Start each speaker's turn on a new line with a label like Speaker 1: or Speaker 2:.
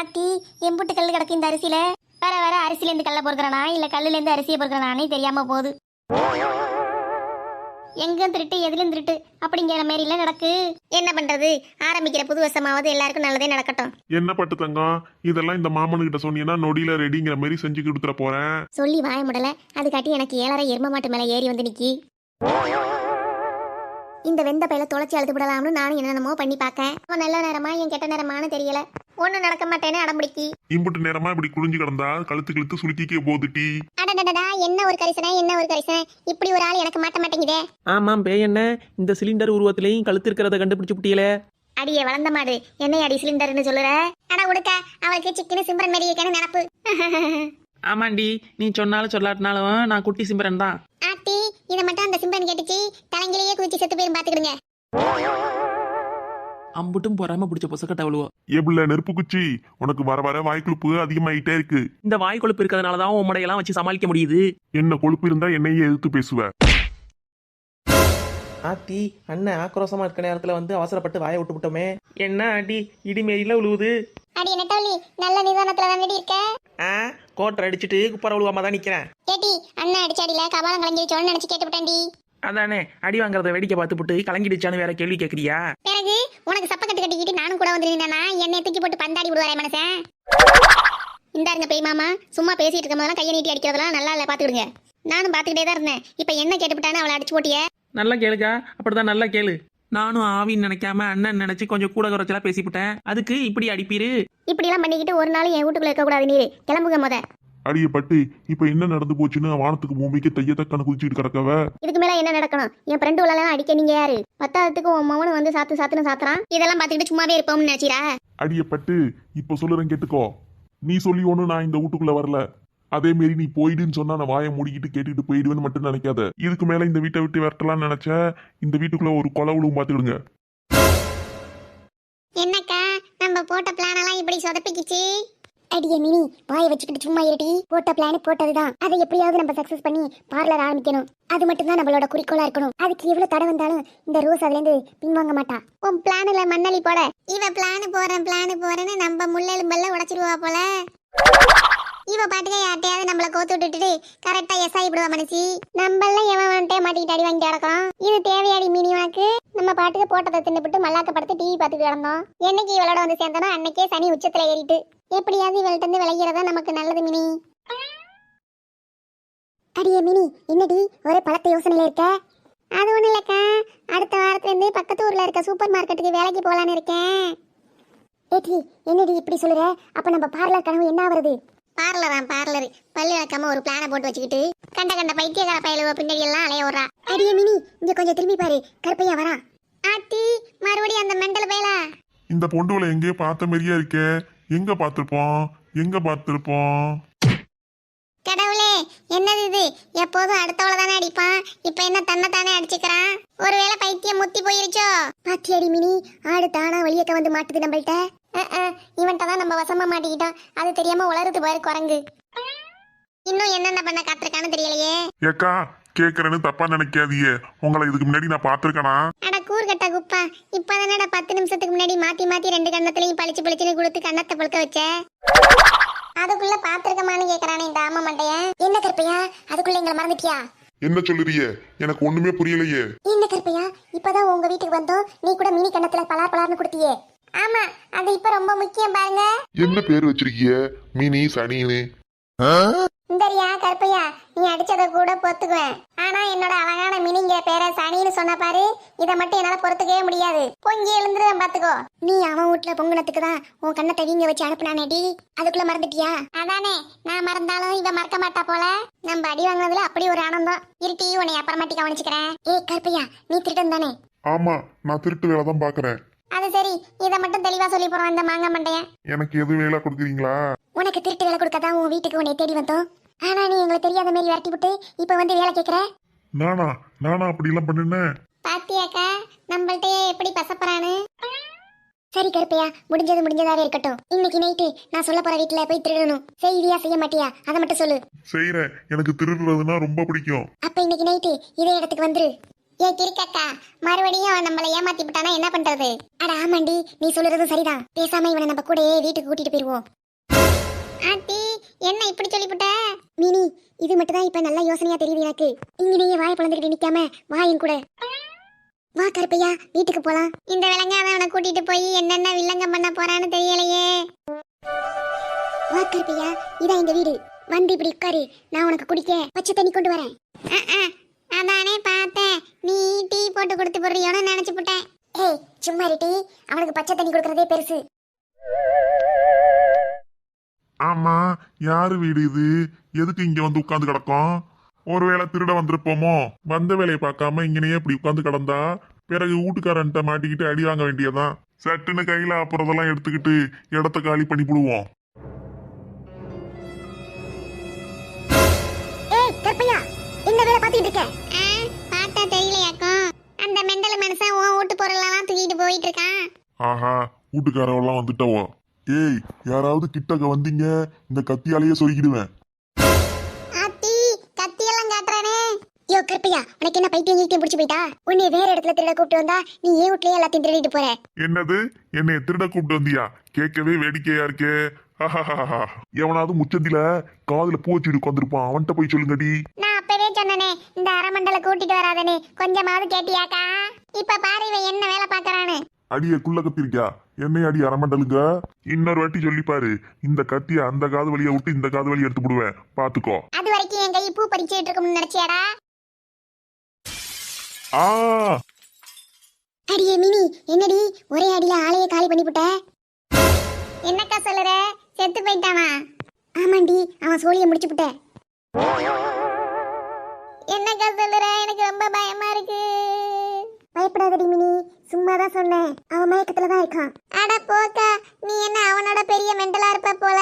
Speaker 1: ஆத்தி எம்புட்டு கல் கிடக்கு இந்த அரிசியில. வர அரிசில இருந்து கல்ல பொறுக்கிறனா? இல்ல கல்லுல இருந்து அரிசியை பொறுக்கிறனானே தெரியாம போகுது. எங்கும் திருட்டு எதிலும் திருட்டு. அப்படிங்கிற மாதிரில நடக்கு. என்ன பண்றது? ஆரம்பிக்கிற புது வருஷமாவது எல்லாருக்கும் நல்லதே நடக்கட்டும்.
Speaker 2: என்ன பட்டு தங்கம் இதெல்லாம் இந்த மாமனுக்கிட்ட சொன்னீங்கன்னா நொடியில ரெடிங்கிற மாதிரி செஞ்சு கொடுத்துட போறேன்.
Speaker 1: சொல்லி வாய முடல. அது காட்டி எனக்கு ஏழரை எரும மாட்டு மேல ஏறி வந்து நிக்கி. இந்த வெந்த பையில தொலைச்சி அழுத்து விடலாம்னு நானும் என்னென்னமோ பண்ணி பார்க்கேன் அவன் நல்ல நேரமா என் கெட்ட நேரமானு தெரியல. ஒன்னும் நடக்க மாட்டேன்னு அடம்பிடிக்கி.
Speaker 2: இம்புட்டு நேரமா இப்படி குளிஞ்சு கிடந்தா கழுத்து கழுத்து சுளுக்கிக்கே போகுது டீ
Speaker 1: அடடடடா என்ன ஒரு கரிசனை என்ன ஒரு கரிசனை. இப்படி ஒரு ஆள் எனக்கு மாட்ட மாட்டேங்குதே.
Speaker 3: ஆமாம் என்ன இந்த சிலிண்டர் உருவத்திலையும் கழுத்து இருக்கிறத கண்டுபிடிச்சு விட்டீங்களே
Speaker 1: அடியே வளர்ந்த மாடு. என்ன அடி சிலிண்டர்னு சொல்லுற? அட உடுக்க அவளுக்கு சிக்கனு சிம்பரன் மாரி இருக்கேன்னு நினப்பு.
Speaker 3: ஆமாண்டி நீ சொன்னாலும் சொல்லாட்டினாலும் நான் குட்டி சிம்பரன் தான்.
Speaker 1: ஆத்தி இதை மட்டும் அந்த சிம்பரன் கேட்டுச்சு.
Speaker 3: அம்புட்டும் பொறாம பிடிச்ச பொசக்கட்ட அவ்வளோ
Speaker 2: எவ்வளவு நெருப்பு குச்சி. உனக்கு வர வர வாய்க்குழுப்பு அதிகமாயிட்டே இருக்கு.
Speaker 3: இந்த வாய் கொழுப்பு இருக்கிறதுனால தான் உன் முடையெல்லாம் வச்சு சமாளிக்க முடியுது.
Speaker 2: என்ன கொழுப்பு இருந்தா என்னையே எதிர்த்து பேசுவ.
Speaker 3: ஆத்தி அண்ணன் ஆக்ரோஷமா இருக்க நேரத்துல வந்து அவசரப்பட்டு வாயை விட்டு விட்டோமே. என்ன ஆண்டி இடிமேரியில உழுவுது?
Speaker 1: அடி நெட்டவள்ளி நல்ல நிதானத்துல தானடி இருக்க.
Speaker 3: ஆ கோட்டை அடிச்சுட்டு குப்பரை உழுவாம தான் நிக்கிறேன்.
Speaker 1: ஏட்டி அண்ணன் அடிச்சாடியில கபாலம் கலங்கிருச்சோன்னு நினைச்சு கேட்டு விட்டாண்டி
Speaker 3: அதானே அடி வாங்குறத வேடிக்கை பார்த்துப்புட்டு கலங்கிடுச்சான்னு வேற கேள்வி கேட்குறியா
Speaker 1: பிறகு உனக்கு சப்பக்கட்டு கட்டிக்கிட்டு நானும் கூட வந்து நின்னா என்னை தூக்கி போட்டு பந்தாடி விடுவாரே மனசன் இந்தாருங்க பேய் மாமா சும்மா பேசிட்டு இருக்கும் போதெல்லாம் கையை நீட்டி அடிக்கிறதெல்லாம் நல்லா இல்லை பாத்துக்கிடுங்க நானும் பாத்துக்கிட்டே தான் இருந்தேன். இப்போ என்ன கேட்டுவிட்டானு அவளை அடிச்சு போட்டியே?
Speaker 3: நல்லா கேளுக்கா அப்படிதான் நல்லா கேளு. நானும் ஆவின்னு நினைக்காம அண்ணன் நினைச்சு கொஞ்சம் கூட குறைச்சலா பேசிவிட்டேன். அதுக்கு இப்படி அடிப்பீரு?
Speaker 1: இப்படிலாம் பண்ணிக்கிட்டு ஒரு நாள் என் வீட்டுக்குள்ள இருக்கக்கூடாது நீரு. கிளம்புங்க முத.
Speaker 2: அடிய பட்டு இப்ப என்ன நடந்து போச்சுன்னு வானத்துக்கு பூமிக்கு தைய தக்கன குதிச்சுட்டு கிடக்கவ?
Speaker 1: இதுக்கு மேல என்ன நடக்கணும்? என் ஃப்ரெண்டு உள்ளலாம் அடிக்க நீங்க யாரு? பத்தாவதுக்கு உன் மவனு வந்து சாத்து சாத்துன்னு சாத்துறான். இதெல்லாம் பார்த்துக்கிட்டு சும்மாவே இருப்போம்னு நினைச்சிரா
Speaker 2: அடிய பட்டு இப்ப சொல்லுறேன் கேட்டுக்கோ. நீ சொல்லி ஒண்ணு நான் இந்த வீட்டுக்குள்ள வரல. அதே மாரி நீ போயிடுன்னு சொன்னா நான் வாயை மூடிக்கிட்டு கேட்டுட்டு போயிடுவேன்னு மட்டும் நினைக்காத. இதுக்கு மேல இந்த வீட்டை விட்டு விரட்டலாம்னு நினைச்ச இந்த வீட்டுக்குள்ள ஒரு கொலை விழுவும் பாத்துக்கிடுங்க
Speaker 1: என்னக்கா நம்ம போட்ட பிளான் எல்லாம் இப்படி சொதப்பிக்கிச்சு? அடியே மினி வாயை வச்சுக்கிட்டு சும்மா இருட்டி போட்ட பிளான் போட்டதுதான். அதை எப்படியாவது நம்ம சக்சஸ் பண்ணி பார்லர் ஆரம்பிக்கணும். அது மட்டும்தான் நம்மளோட குறிக்கோளா இருக்கணும். அதுக்கு எவ்வளவு தடை வந்தாலும் இந்த ரோஸ் அதுல இருந்து பின்வாங்க மாட்டா உன் பிளான்ல மண்ணலி போட. இவ பிளான் போறேன் பிளான் போறேன்னு நம்ம முள்ளெலும்பெல்லாம் உடைச்சிருவா போல. இவ பாட்டுக்க யார்ட்டையாவது நம்மள கோத்து விட்டுட்டு கரெக்டா எஸ் ஆகிடுவா மனுஷி. நம்மள எவன் வந்துட்டே மாட்டிக்கிட்டு அடி வாங்கிட்டு கிடக்கும் இது தேவையாடி மினி. நம்ம பாட்டுக்கு போட்டதை தின்னுபிட்டு மல்லாக்க படுத்து டிவி பார்த்துட்டு கிடந்தோம். என்னைக்கு இவளோட வந்து சேர்ந்தனோ அன்னைக்கே சனி உச்சத்துல ஏறிட்டு. எப்படியாவது இவள்கிட்ட இருந்து விளையிறதா நமக்கு நல்லது மினி. அடியே மினி என்னடி? ஒரே பழத்த யோசனையில இருக்க? அது ஒண்ணு இல்லக்கா. அடுத்த வாரத்துல இருந்து பக்கத்து ஊர்ல இருக்க சூப்பர் மார்க்கெட்டுக்கு வேலைக்கு போலான்னு இருக்கேன். ஏட்டி என்னடி இப்படி சொல்லுற? அப்ப நம்ம பார்லர் கனவு என்ன ஆவறது? பார்லரா பார்லர். பல்லு விளக்காம ஒரு பிளான போட்டு வச்சுக்கிட்டு கண்ட கண்ட பைத்தியக்கார பயலுவ பின்னாடி எல்லாம் அலைய விடுறா அடியே மினி இங்க கொஞ்சம் திரும்பி பாரு. கருப்பையா வரான் ஆத்தி மறுபடியும் அந்த மெண்டல் பயலா
Speaker 2: இந்த பொண்டுகளை எங்கேயோ பார்த்த மாதிரியா இருக்கே. எங்க பார்த்திருப்போம்? எங்க பார்த்திருப்போம்?
Speaker 1: கடவுளே என்னது இது? எப்போதும் அடுத்தவள தானே அடிப்பான். இப்ப என்ன தன்னை தானே அடிச்சுக்கிறான்? ஒருவேளை பைத்தியம் முத்தி போயிருச்சோ? பாத்தி அடி மினி ஆடு தானா வெளியக்க வந்து மாட்டுது நம்மள்ட்ட? இவன்ட்ட தான் நம்ம வசமா மாட்டிக்கிட்டோம். அது தெரியாம உளருது பாரு குரங்கு. இன்னும் என்னென்ன பண்ண காத்திருக்கான்னு தெரியலையே.
Speaker 2: ஏக்கா கேக்குறேன்னு தப்பா நினைக்காதீங்க. உங்களை இதுக்கு முன்னாடி நான்
Speaker 1: கூர்கட்ட குப்பா இப்பதானடா பத்து நிமிஷத்துக்கு முன்னாடி மாத்தி மாத்தி ரெண்டு கண்ணத்துலயும் பளிச்சு பளிச்சுன்னு கொடுத்து கண்ணத்தை பழுக்க வச்ச? அதுக்குள்ள பாத்திருக்கமான்னு கேக்குறானே இந்த ஆம மண்டையன் என்ன கருப்பையா? அதுக்குள்ள எங்களை மறந்துட்டியா?
Speaker 2: என்ன சொல்லுறியே? எனக்கு ஒண்ணுமே புரியலையே.
Speaker 1: என்ன கருப்பையா? இப்பதான் உங்க வீட்டுக்கு வந்தோம். நீ கூட மினி கண்ணத்துல பலார் பலார்னு கொடுத்தியே. ஆமா அது இப்ப ரொம்ப முக்கியம் பாருங்க.
Speaker 2: என்ன பேர் வச்சிருக்கிய? மினி சனின்னு.
Speaker 1: இந்தரியா கருப்பையா நீ அடிச்சத கூட பொத்துக்குவேன் ஆனா என்னோட அழகான மினிங்கிற பேரை சனின்னு சொன்ன பாரு இதை மட்டும் என்னால பொறுத்துக்கவே முடியாது. பொங்கி எழுந்துருவேன் பாத்துக்கோ. நீ அவன் வீட்டுல பொங்குனத்துக்கு தான் உன் கண்ணத்தை வீங்க வச்சு அனுப்புனானேடி. அதுக்குள்ள மறந்துட்டியா? அதானே நான் மறந்தாலும் இவ மறக்க மாட்டா போல. நம்ம அடி வாங்கினதுல அப்படி ஒரு ஆனந்தம். இருட்டி உன்னை அப்புறமாட்டி கவனிச்சுக்கிறேன். ஏய் கருப்பையா நீ திருடன் தானே?
Speaker 2: ஆமா நான் திருட்டு வேலை தான் பாக்குறேன்.
Speaker 1: அது சரி இதை மட்டும் தெளிவா சொல்லி போறோம் இந்த மாங்க மண்டையன்
Speaker 2: எனக்கு எதுவும் வேலை கொடுக்குறீங்களா?
Speaker 1: உனக்கு திருட்டு வேலை கொடுக்க தான் உன் வீட்டுக்கு உன்னை தேடி வந்தோம். ஆனா நீ எங்களை தெரியாத மாரி விரட்டி விட்டு இப்ப வந்து வேலை கேக்குற?
Speaker 2: நானா? நானா அப்படி எல்லாம் பண்ணுனேன்
Speaker 1: பாத்தியாக்கா நம்மள்ட்டே எப்படி பசப்பறானு? சரி கருப்பையா முடிஞ்சது முடிஞ்சதாவே இருக்கட்டும். இன்னைக்கு நைட்டு நான் சொல்ல போற வீட்டுல போய் திருடணும். செய்வியா செய்ய மாட்டியா? அதை மட்டும் சொல்லு.
Speaker 2: செய்யறேன் எனக்கு திருடுறதுன்னா ரொம்ப பிடிக்கும்.
Speaker 1: அப்ப இன்னைக்கு நைட்டு இதே இடத்துக்கு வந்துரு. ஏ கிறுக்கக்கா மறுபடியும் நம்மள ஏமாத்தி விட்டானா என்ன பண்றது? அட ஆமாண்டி நீ சொல்றது சரிதான். பேசாம இவனை நம்ம கூடயே வீட்டுக்கு கூட்டிட்டு போயிருவோம். ஆத்தி! என்ன இப்படி சொல்லிவிட்ட மினி இது மட்டும் தான் இப்ப நல்ல யோசனையா தெரியுது எனக்கு. இங்கனையே வாயை பிளந்துக்கிட்டு நிக்காம வாயின் கூட. வா கருப்பையா வீட்டுக்கு போலாம். இந்த விலங்காத அவனை கூட்டிட்டு போய் என்னென்ன வில்லங்கம் பண்ண போறான்னு தெரியலையே. வா கருப்பையா இதான் எங்க வீடு. வந்து இப்படி உட்காரு. நான் உனக்கு குடிக்க பச்சை தண்ணி கொண்டு வரேன். அதானே பார்த்தேன். நீ டீ போட்டு கொடுத்து போடுறியோன்னு நினைச்சு போட்டேன் ஏய் சும்மா டீ. அவனுக்கு பச்சை தண்ணி கொடுக்கறதே பெருசு.
Speaker 2: ஆமா யாரு வீடு இது? எதுக்கு இங்க வந்து உட்கார்ந்து கிடக்கும்? ஒருவேளை திருட வந்திருப்போமோ? வந்த வேலையை பார்க்காம இங்கனையே இப்படி உட்கார்ந்து கிடந்தா பிறகு வீட்டுக்காரன்ட்ட மாட்டிக்கிட்டு அடி வாங்க வேண்டியதான் சட்டுன்னு கையில அப்புறதெல்லாம் எடுத்துக்கிட்டு இடத்த காலி பண்ணி விடுவோம் ஆஹா வீட்டுக்காரவெல்லாம் வந்துட்டவோ? ஏய் யாராவது கிட்டக்க வந்தீங்க இந்த கத்தியாலேயே சொருகிடுவேன்.
Speaker 1: ஆத்தி கத்தியெல்லாம் காட்டுறானே. யோ கருப்பையா உனக்கு என்ன பைத்தியம் கீட்டியம் பிடிச்சி போயிட்டா? உன்னை வேற இடத்துல திருட கூப்பிட்டு வந்தா நீ ஏன் வீட்லயே எல்லாத்தையும் திருடிட்டு போற?
Speaker 2: என்னது? என்னை திருட கூப்பிட்டு வந்தியா? கேட்கவே வேடிக்கையா இருக்கே. ஹஹஹஹா. எவனாவது முச்சந்தில காதுல பூ வச்சுட்டு உட்காந்துருப்பான் அவன்கிட்ட போய் சொல்லுங்கடி.
Speaker 1: நான் அப்பவே சொன்னனே இந்த அரமண்டல கூட்டிட்டு வராதனே. கொஞ்சமாவது கேட்டியாக்கா? இப்ப பாரு இவன் என்ன வேலை பாக்குறான்னு
Speaker 2: அடிய குள்ள கத்திரிக்கா என்னை அடி அரமண்டலுங்க இன்னொரு வாட்டி சொல்லிப்பாரு. இந்த கத்திய அந்த காது வழியை விட்டு இந்த காது வழியை எடுத்து விடுவேன் பாத்துக்கோ
Speaker 1: அது வரைக்கும் என் கை பூ பறிச்சுட்டு இருக்கும்னு நினைச்சியாடா?
Speaker 2: ஆ.
Speaker 1: அடியே மினி என்னடி? ஒரே அடியில ஆளைய காலி பண்ணிவிட்ட என்னக்கா சொல்லுற? செத்து போயிட்டானா ஆமாண்டி அவன் சோழிய முடிச்சு விட்ட என்னக்கா சொல்லுற? எனக்கு ரொம்ப பயமா இருக்கு. பயப்படாதடி மினி. சும்மா தான் சொன்னேன். அவன் மயக்கத்துல தான் இருக்கான். அட போக்க நீ என்ன அவனோட பெரிய மெண்டலா இருப்ப போல?